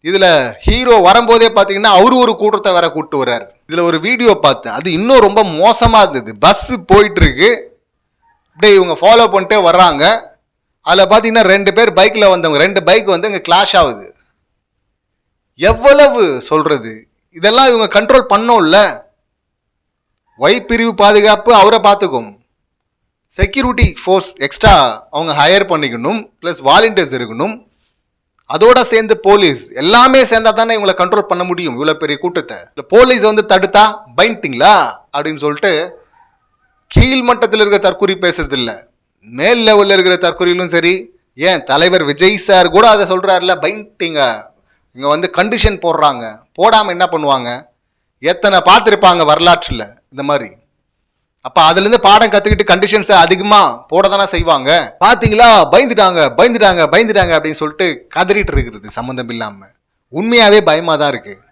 இதில் ஹீரோ வரும்போதே பார்த்தீங்கன்னா அவரு ஒரு கூட்டத்தை வேற கூட்டு வர்றாரு. இதில் ஒரு வீடியோ பார்த்தேன். அது இன்னும் ரொம்ப மோசமாக இருந்தது. பஸ்ஸு போயிட்டுருக்கு அப்படியே இவங்க ஃபாலோ பண்ணிட்டே வர்றாங்க. அதில் பார்த்தீங்கன்னா ரெண்டு பேர் பைக்கில் வந்தவங்க ரெண்டு பைக் வந்து இங்கே கிளாஷ் ஆகுது. எவ்வளவு சொல்கிறது இதெல்லாம் இவங்க கண்ட்ரோல் பண்ணோம்ல. ஒய் பிரிவு பாதுகாப்பு அவரை பார்த்துக்கும். செக்யூரிட்டி ஃபோர்ஸ் எக்ஸ்ட்ரா அவங்க ஹையர் பண்ணிக்கணும் ப்ளஸ் வாலண்டியர்ஸ் இருக்கணும். அதோட சேர்ந்து போலீஸ் எல்லாமே சேர்ந்தா தானே இவங்களை கண்ட்ரோல் பண்ண முடியும் இவ்வளோ பெரிய கூட்டத்தை. இல்லை போலீஸ் வந்து தடுத்தா பைண்டிங்களா அப்படின்னு சொல்லிட்டு கீழ் மட்டத்தில் இருக்கிற தற்கொலை பேசுறது மேல் லெவலில் இருக்கிற தற்கொலையிலும் சரி ஏன் தலைவர் விஜய் சார் கூட அதை சொல்கிறாருல பைண்டிங்க இங்கே வந்து கண்டிஷன் போடுறாங்க. போடாமல் என்ன பண்ணுவாங்க? எத்தனை பார்த்துருப்பாங்க வரலாற்றில் இந்த மாதிரி. அப்போ அதுலேருந்து பாடம் கற்றுக்கிட்டு கண்டிஷன்ஸை அதிகமாக போட தானே செய்வாங்க. பார்த்தீங்களா? பயந்துட்டாங்க பயந்துட்டாங்க பயந்துட்டாங்க அப்படின்னு சொல்லிட்டு கதறிட்டு இருக்கிறது சம்மந்தம் இல்லாமல் உண்மையாகவே பயமாக தான் இருக்குது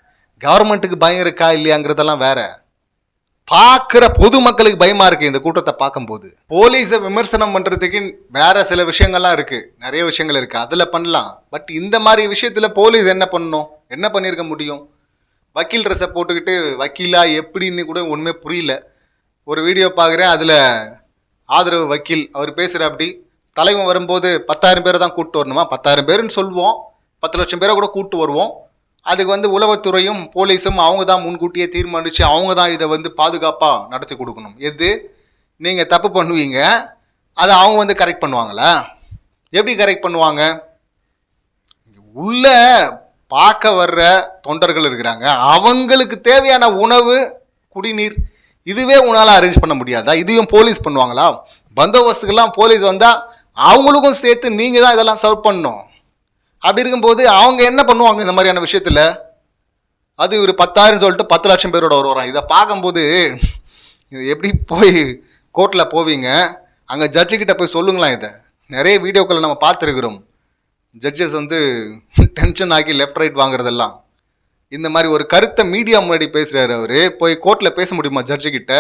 கவர்மெண்ட்டுக்கு பயம் இருக்கா இல்லையாங்கிறதெல்லாம் வேறு. பார்க்குற பொதுமக்களுக்கு பயமா இருக்கு இந்த கூட்டத்தை பார்க்கும்போது. போலீஸை விமர்சனம் பண்றதுக்கு வேற சில விஷயங்கள்லாம் இருக்கு. நிறைய விஷயங்கள் இருக்கு. அதுல பண்ணலாம். பட் இந்த மாதிரி விஷயத்துல போலீஸ் என்ன பண்ணணும்? என்ன பண்ணியிருக்க முடியும்? வக்கீல் ட்ரெஸ்ஸை போட்டுக்கிட்டு வக்கீலா எப்படின்னு கூட ஒன்றுமே புரியல. ஒரு வீடியோ பார்க்குறேன். அதில் ஆதரவு வக்கீல். அவர் பேசுகிற அப்படி தலைவன் வரும்போது பத்தாயிரம் பேரை தான் கூப்பிட்டு வரணுமா? பத்தாயிரம் பேருன்னு சொல்லுவோம். பத்து லட்சம் பேரை கூட கூப்பிட்டு வருவோம். அதுக்கு வந்து உளவுத்துறையும் போலீஸும் அவங்க தான் முன்கூட்டியே தீர்மானித்து அவங்க தான் இதை வந்து பாதுகாப்பாக நடத்தி கொடுக்கணும். எது? நீங்கள் தப்பு பண்ணுவீங்க. அதை அவங்க வந்து கரெக்ட் பண்ணுவாங்களா? எப்படி கரெக்ட் பண்ணுவாங்க? உள்ள பார்க்க வர்ற தொண்டர்கள் இருக்கிறாங்க. அவங்களுக்கு தேவையான உணவு குடிநீர் இதுவே உன்னால் அரேஞ்ச் பண்ண முடியாதா? இதையும் போலீஸ் பண்ணுவாங்களா? பந்தோபஸ்துக்கெல்லாம் போலீஸ் வந்தால் அவங்களுக்கும் சேர்த்து நீங்கள் தான் இதெல்லாம் சர்வ் பண்ணணும். அப்படி இருக்கும்போது அவங்க என்ன பண்ணுவாங்க இந்த மாதிரியான விஷயத்தில்? அது ஒரு பத்தாயிரம் சொல்லிட்டு பத்து லட்சம் பேரோட வருவாராம். இதை பார்க்கும்போது இது எப்படி போய் கோர்ட்டில் போவீங்க? அங்கே ஜட்ஜுக்கிட்ட போய் சொல்லுங்களேன் இதை. நிறைய வீடியோக்களை நம்ம பார்த்துருக்குறோம். ஜட்ஜஸ் வந்து டென்ஷன் ஆகி லெஃப்ட் ரைட் வாங்குறதெல்லாம். இந்த மாதிரி ஒரு கருத்தை மீடியா முன்னாடி பேசுகிறாரு அவர். போய் கோர்ட்டில் பேச முடியுமா ஜட்ஜுக்கிட்ட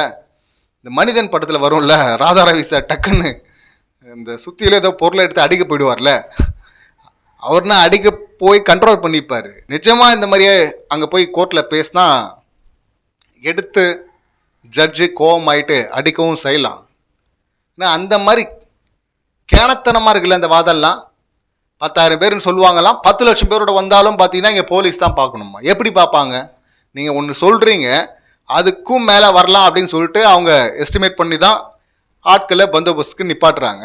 இந்த மனிதன் படத்தில் வரும்ல ராதாரவி சார் டக்குன்னு இந்த சுற்றியில் ஏதோ பொருளை எடுத்து அடிக்க போயிடுவார்ல. அவர்னா அடிக்க போய் கண்ட்ரோல் பண்ணிப்பார். நிஜமாக இந்த மாதிரியே அங்கே போய் கோர்ட்டில் பேசினா எடுத்து ஜட்ஜு கோபம் ஆயிட்டு அடிக்கவும் செய்யலாம். ஏன்னா அந்த மாதிரி கேனத்தனமாக இருக்குல்ல அந்த வாதம்லாம் பத்தாயிரம் பேர்னு சொல்லுவாங்களாம். பத்து லட்சம் பேரோட வந்தாலும் பார்த்தீங்கன்னா இங்கே போலீஸ் தான் பார்க்கணுமா? எப்படி பார்ப்பாங்க? நீங்கள் ஒன்று சொல்கிறீங்க அதுக்கும் மேலே வரலாம் அப்படின்னு சொல்லிட்டு அவங்க எஸ்டிமேட் பண்ணி தான் ஆட்களை பந்தோபஸ்துக்கு நிப்பாட்டுறாங்க.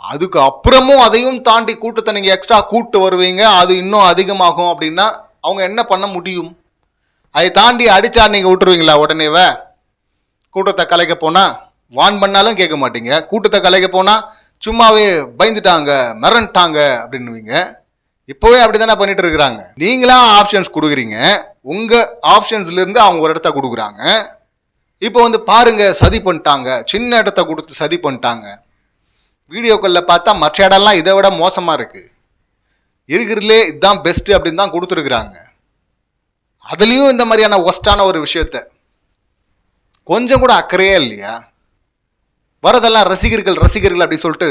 அதுக்கு அப்புறமும் அதையும் தாண்டி கூட்டத்தை நீங்கள் எக்ஸ்ட்ரா கூட்டு வருவீங்க அது இன்னும் அதிகமாகும் அப்படின்னா அவங்க என்ன பண்ண முடியும்? அதை தாண்டி அடிச்சா நீங்கள் விட்டுருவீங்களா உடனேவே கூட்டத்தை கலைக்க போனால் வான் பண்ணாலும் கேட்க மாட்டீங்க. கூட்டத்தை கலைக்க போனால் சும்மாவே பயந்துட்டாங்க மிரண்டாங்க அப்படின்னுவீங்க. இப்போவே அப்படி தானே பண்ணிட்டு இருக்கிறாங்க. நீங்களா ஆப்ஷன்ஸ் கொடுக்குறீங்க. உங்கள் ஆப்ஷன்ஸ்லேருந்து அவங்க ஒரு இடத்த கொடுக்குறாங்க. இப்போ வந்து பாருங்கள் சதி பண்ணிட்டாங்க. சின்ன இடத்த கொடுத்து சதி பண்ணிட்டாங்க. வீடியோக்களில் பார்த்தா மற்ற இடம்லாம் இதை விட மோசமாக இருக்குது இருக்கிறதுலே இதுதான் பெஸ்ட்டு அப்படின்னு தான் கொடுத்துருக்குறாங்க. அதுலேயும் இந்த மாதிரியான ஒஸ்டான ஒரு விஷயத்த. கொஞ்சம் கூட அக்கறையே இல்லையா? வரதெல்லாம் ரசிகர்கள் ரசிகர்கள் அப்படி சொல்லிட்டு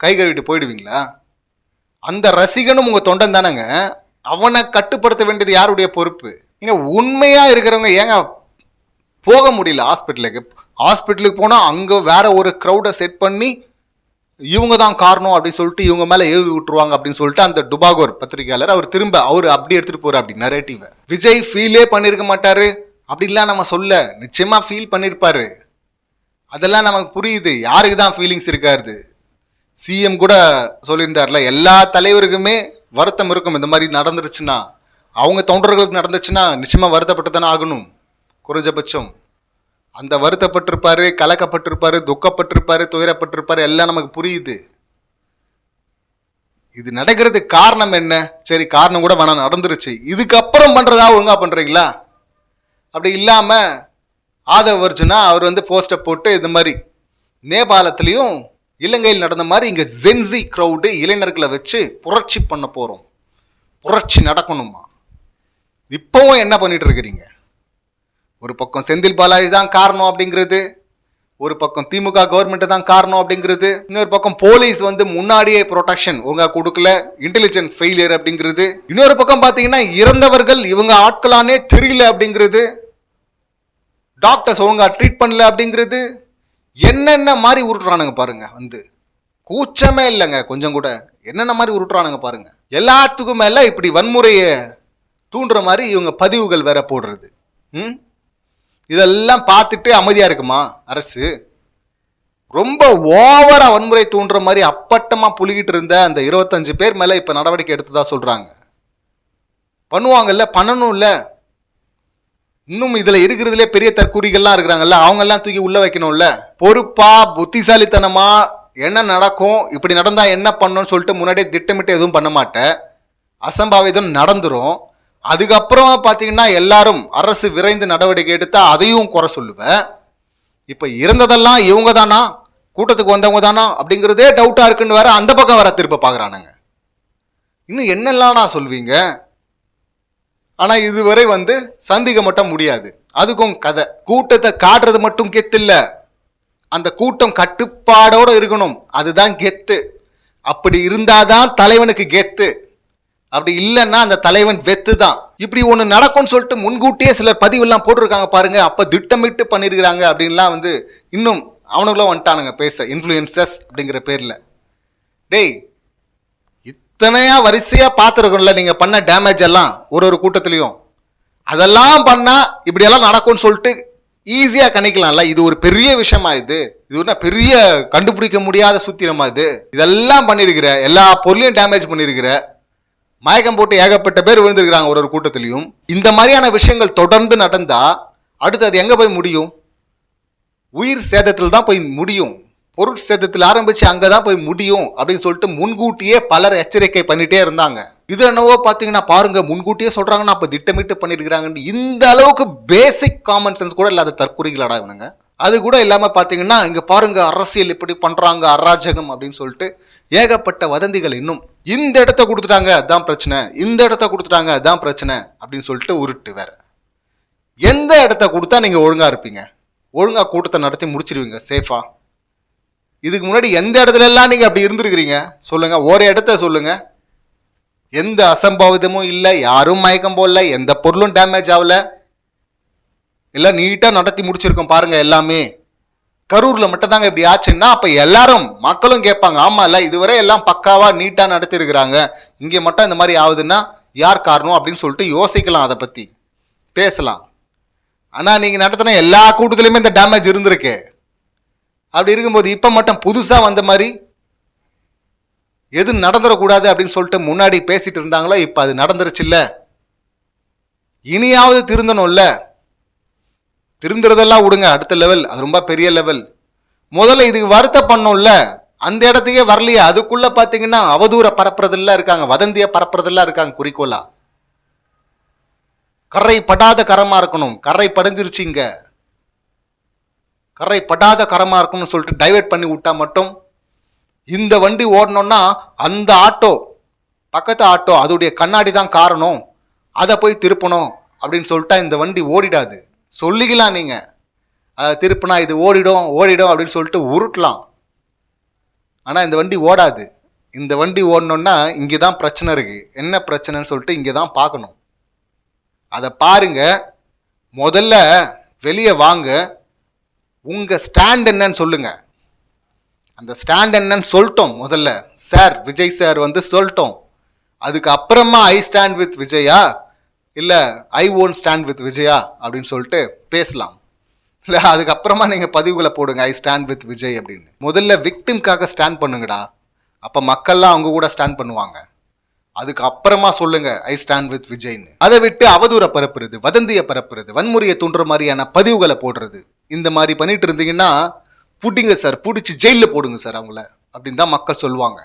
கை கழுவிட்டு போயிடுவீங்களா? அந்த ரசிகனும் உங்கள் தொண்டன் தானேங்க. அவனை கட்டுப்படுத்த வேண்டியது யாருடைய பொறுப்பு? நீங்கள் உண்மையாக இருக்கிறவங்க ஏங்க போக முடியல? ஹாஸ்பிட்டலுக்கு ஹாஸ்பிட்டலுக்கு போனால் அங்கே வேற ஒரு க்ரௌடை செட் பண்ணி இவங்க தான் காரணம் அப்படின்னு சொல்லிட்டு இவங்க மேலே ஏவி விட்டுருவாங்க அப்படின்னு சொல்லிட்டு அந்த டுபாகோர் பத்திரிகையாளர் அவர் திரும்ப அவர் அப்படி எடுத்துகிட்டு போகிறார் அப்படி நரேட்டிவை விஜய் ஃபீலே பண்ணியிருக்க மாட்டாரு. அப்படிலாம் நம்ம சொல்ல நிச்சயமாக ஃபீல் பண்ணியிருப்பாரு அதெல்லாம் நமக்கு புரியுது. யாருக்கு தான் ஃபீலிங்ஸ் இருக்காது சிஎம் கூட சொல்லியிருந்தார்ல எல்லா தலைவருக்குமே வருத்தம் இருக்கும் இந்த மாதிரி நடந்துருச்சுன்னா. அவங்க தொண்டர்களுக்கு நடந்துச்சுன்னா நிச்சயமாக வருத்தப்பட்டு தானே ஆகணும். குறைஞ்சபட்சம். அந்த வருத்தப்பட்டிருப்பார் கலக்கப்பட்டிருப்பார் துக்கப்பட்டிருப்பார் துயரப்பட்டிருப்பார் எல்லாம் நமக்கு புரியுது. இது நடக்கிறதுக்கு காரணம் என்ன? சரி காரணம் கூட வேணாம் நடந்துருச்சு. இதுக்கப்புறம் பண்ணுறதா ஒழுங்காக பண்ணுறீங்களா அப்படி இல்லாமல் ஆதவ அர்ஜுனா அவர் வந்து போஸ்டர் போட்டு இது மாதிரி நேபாளத்துலேயும் இலங்கையில் நடந்த மாதிரி இங்கே ஜென்சி க்ரௌடு இளைஞர்களை வச்சு புரட்சி பண்ண போகிறோம் புரட்சி நடக்கணுமா? இப்போவும் என்ன பண்ணிட்டு இருக்கிறீங்க? ஒரு பக்கம் செந்தில் பாலாஜி தான் காரணம் அப்படிங்கிறது ஒரு பக்கம் திமுக கவர்மெண்ட் தான் காரணம் அப்படிங்கிறது இன்னொரு பக்கம் போலீஸ் வந்து முன்னாடியே ப்ரொடெக்ஷன் ஒழுங்கா கொடுக்கல இன்டெலிஜென்ட் ஃபெயிலியர் அப்படிங்கிறது. இன்னொரு பக்கம் பார்த்தீங்கன்னா இறந்தவர்கள் இவங்க ஆட்களானே தெரியல அப்படிங்கிறது. டாக்டர்ஸ் ஒழுங்காக ட்ரீட் பண்ணல அப்படிங்கிறது. என்னென்ன மாதிரி உருட்டுறானுங்க பாருங்க வந்து. கூச்சமே இல்லைங்க கொஞ்சம் கூட. என்னென்ன மாதிரி உருட்டுறானுங்க பாருங்க. எல்லாத்துக்கும் மேலே இப்படி வன்முறையை தூண்டுற மாதிரி இவங்க பதிவுகள் வேற போடுறது. ம்? இதெல்லாம் பார்த்துட்டு அமைதியாக இருக்குமா? அரசு ரொம்ப ஓவராக வன்முறை தூண்டுற மாதிரி அப்பட்டமாக புலிகிட்டு இருந்த அந்த இருபத்தஞ்சு பேர் மேலே இப்போ நடவடிக்கை எடுத்ததா சொல்கிறாங்க பண்ணுவாங்கல்ல பண்ணணும்ல. இன்னும் இதில் இருக்கிறதுலே பெரிய தற்கூரிகள்லாம் இருக்கிறாங்கல்ல அவங்கெல்லாம் தூக்கி உள்ளே வைக்கணும்ல. பொறுப்பாக புத்திசாலித்தனமாக என்ன நடக்கும் இப்படி நடந்தால் என்ன பண்ணணும்னு சொல்லிட்டு முன்னாடியே திட்டமிட்டு எதுவும் பண்ண மாட்டேன். அசம்பாவிதம் நடந்துடும் அதுக்கப்புறம் பார்த்தீங்கன்னா எல்லாரும் அரசு விரைந்து நடவடிக்கை எடுத்தால் அதையும் குறை சொல்லுவேன். இப்போ இருந்ததெல்லாம் இவங்க தானா? கூட்டத்துக்கு வந்தவங்க தானா? அப்படிங்கிறதே டவுட்டாக இருக்குன்னு வேற அந்த பக்கம் வேற திருப்ப பார்க்குறானுங்க. இன்னும் என்னெல்லாம் நான் சொல்வீங்க? ஆனால் இதுவரை வந்து சந்திக்க மட்டும் முடியாது. அதுக்கும் கதை. கூட்டத்தை காட்டுறது மட்டும் கெத்து இல்லை அந்த கூட்டம் கட்டுப்பாடோடு இருக்கணும். அதுதான் கெத்து. அப்படி இருந்தாதான் தலைவனுக்கு கெத்து. அப்படி இல்லைன்னா அந்த தலைவன் வெத்து தான் இப்படி ஒன்று நடக்கும்னு சொல்லிட்டு முன்கூட்டியே சிலர் பதிவெல்லாம் போட்டிருக்காங்க பாருங்க. அப்போ திட்டமிட்டு பண்ணியிருக்கிறாங்க அப்படின்லாம் வந்து இன்னும் அவனுங்களும் வந்துட்டானுங்க பேச. இன்ஃப்ளூயன்சஸ் அப்படிங்கிற பேரில். டேய் இத்தனையாக இத்தனையா பார்த்துருக்கோம்ல நீங்கள் பண்ண டேமேஜ் எல்லாம் ஒரு ஒரு கூட்டத்துலேயும். அதெல்லாம் பண்ணால் இப்படியெல்லாம் நடக்கும்னு சொல்லிட்டு ஈஸியாக கணிக்கலாம்ல. இது ஒரு பெரிய விஷயமா இது. இது ஒன்றா பெரிய கண்டுபிடிக்க முடியாத சூத்திரமா இது? இதெல்லாம் பண்ணியிருக்கிற எல்லா பொருளையும் டேமேஜ் பண்ணியிருக்கிற மயக்கம் போட்டு ஏகப்பட்ட பேர் விழுந்திருக்கிறாங்க ஒரு ஒரு கூட்டத்திலையும். இந்த மாதிரியான விஷயங்கள் தொடர்ந்து நடந்தால் அடுத்து அது எங்கே போய் முடியும்? உயிர் சேதத்தில் தான் போய் முடியும். பொருள் சேதத்தில் ஆரம்பித்து அங்கே தான் போய் முடியும் அப்படின்னு சொல்லிட்டு முன்கூட்டியே பலர் எச்சரிக்கை பண்ணிட்டே இருந்தாங்க. இது என்னவோ பார்த்தீங்கன்னா பாருங்க முன்கூட்டியே சொல்கிறாங்கன்னா அப்போ திட்டமிட்டு பண்ணியிருக்கிறாங்கன்னு இந்த அளவுக்கு பேசிக் காமன் சென்ஸ் கூட இல்லாத தற்குறிகளாடா இவனுங்க. அது கூட இல்லாமல் பார்த்தீங்கன்னா இங்கே பாருங்க அரசியல் இப்படி பண்ணுறாங்க அராஜகம் அப்படின்னு சொல்லிட்டு ஏகப்பட்ட வதந்திகள் இன்னும் இந்த இடத்த கொடுத்துட்டாங்க அதான் பிரச்சனை. இந்த இடத்த கொடுத்துட்டாங்க அதான் பிரச்சனை. அப்படின்னு சொல்லிட்டு உருட்டு வேற. எந்த இடத்த கொடுத்தா நீங்கள் ஒழுங்காக இருப்பீங்க? ஒழுங்காக கூட்டத்தை நடத்தி முடிச்சிருவீங்க சேஃபாக இதுக்கு முன்னாடி எந்த இடத்துல எல்லாம் நீங்கள் அப்படி இருந்திருக்கிறீங்க? சொல்லுங்கள் ஒரு இடத்த சொல்லுங்கள் எந்த அசம்பாவிதமும் இல்லை யாரும் மயக்கம் போடல எந்த பொருளும் டேமேஜ் ஆகல. எல்லாம் நீட்டாக நடத்தி முடிச்சிருக்கோம் பாருங்கள் எல்லாமே. கரூரில் மட்டும் தாங்க இப்படி ஆச்சுன்னா அப்போ எல்லாரும் மக்களும் கேட்பாங்க ஆமாம் இல்லை இதுவரை எல்லாம் பக்காவாக நீட்டாக நடத்திருக்கிறாங்க. இங்கே மட்டும் இந்த மாதிரி ஆகுதுன்னா யார் காரணம்? அப்படின்னு சொல்லிட்டு யோசிக்கலாம் அதை பற்றி பேசலாம். ஆனால் நீங்கள் நடத்தின எல்லா கூட்டத்துலையுமே இந்த டேமேஜ் இருந்திருக்கு. அப்படி இருக்கும்போது இப்போ மட்டும் புதுசாக வந்த மாதிரி எது நடந்துடக்கூடாது அப்படின்னு சொல்லிட்டு முன்னாடி பேசிட்டு இருந்தாங்களோ இப்போ அது நடந்துருச்சுல்ல இனியாவது திருந்தணும்ல? திருந்துறதெல்லாம் விடுங்க அடுத்த லெவல் அது ரொம்ப பெரிய லெவல் முதல்ல இதுக்கு வருத்த பண்ணோம்ல அந்த இடத்துக்கே வரலையே. அதுக்குள்ள பார்த்தீங்கன்னா அவதூற பரப்புறதெல்லாம் இருக்காங்க வதந்தியை பரப்புறதெல்லாம் இருக்காங்க குறிக்கோளா? கரை படாத கரமா இருக்கணும். கரை படைஞ்சிருச்சு இங்கே. கரை படாத கரமா இருக்கணும்னு சொல்லிட்டு டைவர்ட் பண்ணி விட்டா மட்டும் இந்த வண்டி ஓடணும்னா அந்த ஆட்டோ பக்கத்து ஆட்டோ அதோடைய கண்ணாடி தான் காரணம். அதை போய் திருப்பணும் அப்படின்னு சொல்லிட்டா இந்த வண்டி ஓடிடாது. சொல்லிக்கலாம் நீங்கள் அதை திருப்பினா இது ஓடிடும் ஓடிடும் அப்படின்னு சொல்லிட்டு உருட்டலாம். ஆனால் இந்த வண்டி ஓடாது. இந்த வண்டி ஓடணுன்னா இங்கே தான் பிரச்சனை இருக்குது என்ன பிரச்சனைன்னு சொல்லிட்டு இங்கே தான் பார்க்கணும். அதை பாருங்கள் முதல்ல வெளியே வாங்க. உங்கள் ஸ்டாண்ட் என்னன்னு சொல்லுங்கள் அந்த ஸ்டாண்ட் என்னன்னு சொல்லிட்டோம் முதல்ல. சார் விஜய் சார் வந்து சொல்லிட்டோம். அதுக்கு அப்புறமா ஐ ஸ்டாண்ட் வித் விஜயா? இல்லை ஐ ஓன் ஸ்டாண்ட் வித் விஜயா அப்படின்னு சொல்லிட்டு பேசலாம். இல்லை அதுக்கப்புறமா நீங்கள் பதிவுகளை போடுங்க ஐ ஸ்டாண்ட் வித் விஜய் அப்படின்னு. முதல்ல விக்டிம்காக ஸ்டாண்ட் பண்ணுங்கடா. அப்போ மக்கள்லாம் அவங்க கூட ஸ்டாண்ட் பண்ணுவாங்க. அதுக்கு அப்புறமா சொல்லுங்க ஐ ஸ்டாண்ட் வித் விஜய்னு அதை விட்டு அவதூற பரப்புறது வதந்தியை பரப்புறது வன்முறையை தூண்டுற மாதிரியான பதிவுகளை போடுறது. இந்த மாதிரி பண்ணிட்டு இருந்தீங்கன்னா புடிங்க சார் பிடிச்சி ஜெயிலில் போடுங்க சார் அவங்கள அப்படின்னு தான் மக்கள் சொல்லுவாங்க.